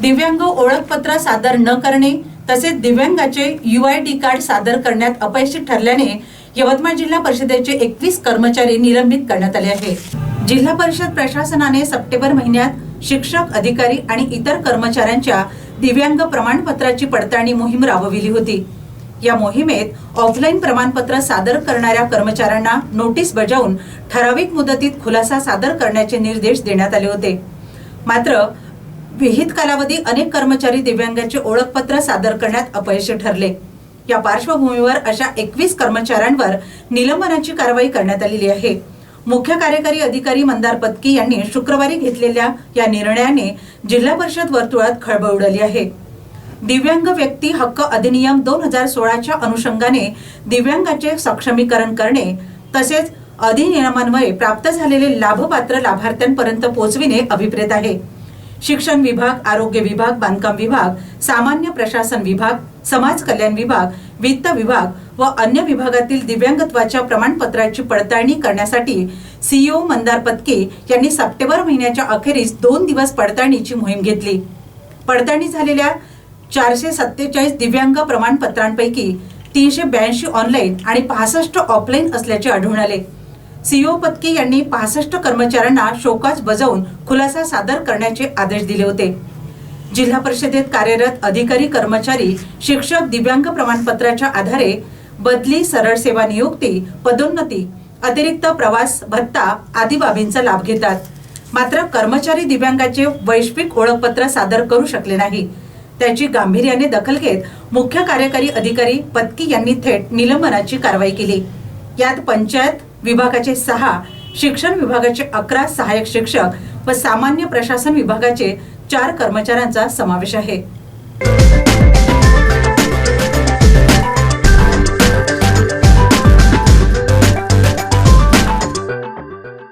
दिव्यांग ओळखपत्र सादर न करणे तसेच दिव्यांगाचे युआय डी कार्ड सादर करण्यात अपयशी ठरल्याने यवतमाळ जिल्हा परिषदेचे एकवीस कर्मचारी निलंबित करण्यात आले आहेत. जिल्हा परिषद प्रशासनाने सप्टेंबर महिन्यात शिक्षक अधिकारी आणि इतर कर्मचाऱ्यांच्या दिव्यांग प्रमाणपत्राची पडताळणी मोहीम राबविली होती. या मोहिमेत ऑफलाईन प्रमाणपत्र सादर करणाऱ्या कर्मचाऱ्यांना नोटीस बजावून ठराविक मुदतीत खुलासा सादर करण्याचे निर्देश देण्यात आले होते. मात्र विहित कालावधी अनेक कर्मचारी दिव्यांगाचे ओळखपत्र सादर करण्यात अपयशी ठरले. या पार्श्वभूमीवर अशा एकवीस कर्मचाऱ्यांवर निलंबनाची कारवाई करण्यात आलेली आहे. मुख्य कार्यकारी अधिकारी मंदार पत्की यांनी शुक्रवारी घेतलेल्या या निर्णयाने जिल्हा परिषद वर्तुळात खळबळ उडाली आहे. दिव्यांग व्यक्ती हक्क अधिनियम दोन हजार सोळाच्या अनुषंगाने दिव्यांगाचे सक्षमीकरण करणे तसेच अधिनियमान्वये प्राप्त झालेले लाभपात्र लाभार्थ्यांपर्यंत पोहोचविणे अभिप्रेत आहे. शिक्षण विभाग आरोग्य विभाग बांधकाम विभाग सामान्य प्रशासन विभाग समाज कल्याण विभाग वित्त विभाग व अन्य विभागातील दिव्यांगत्वाच्या प्रमाणपत्राची पडताळणी करण्यासाठी सीईओ मंदार पत्के यांनी सप्टेंबर महिन्याच्या अखेरीस दोन दिवस पडताळणीची मोहीम घेतली. पडताळणी झालेल्या चारशे सत्तेचाळीस दिव्यांग प्रमाणपत्रांपैकी तीनशे ब्याऐंशी ऑनलाईन आणि पासष्ट ऑफलाईन असल्याचे आढळून आले. सीओ पत्की यांनी पासष्ट कर्मचाऱ्यांना शोकाज बजावून खुलासा सादर करण्याचे आदेश दिले होते. जिल्हा परिषदेत कार्यरत अधिकारी कर्मचारी शिक्षक दिव्यांग प्रमाणपत्राच्या आधारे बदली सरळ सेवा नियुक्ती पदोन्नती अतिरिक्त प्रवास भत्ता आदी बाबींचा लाभ घेतात. मात्र कर्मचारी दिव्यांगाचे वैश्विक ओळखपत्र सादर करू शकले नाही. त्याची गांभीर्याने दखल घेत मुख्य कार्यकारी अधिकारी पत्की यांनी थेट निलंबनाची कारवाई केली. यात पंचायत विभागाचे सहा शिक्षण विभागाचे अकरा सहाय्यक शिक्षक व सामान्य प्रशासन विभागाचे चार कर्मचाऱ्यांचा समावेश आहे.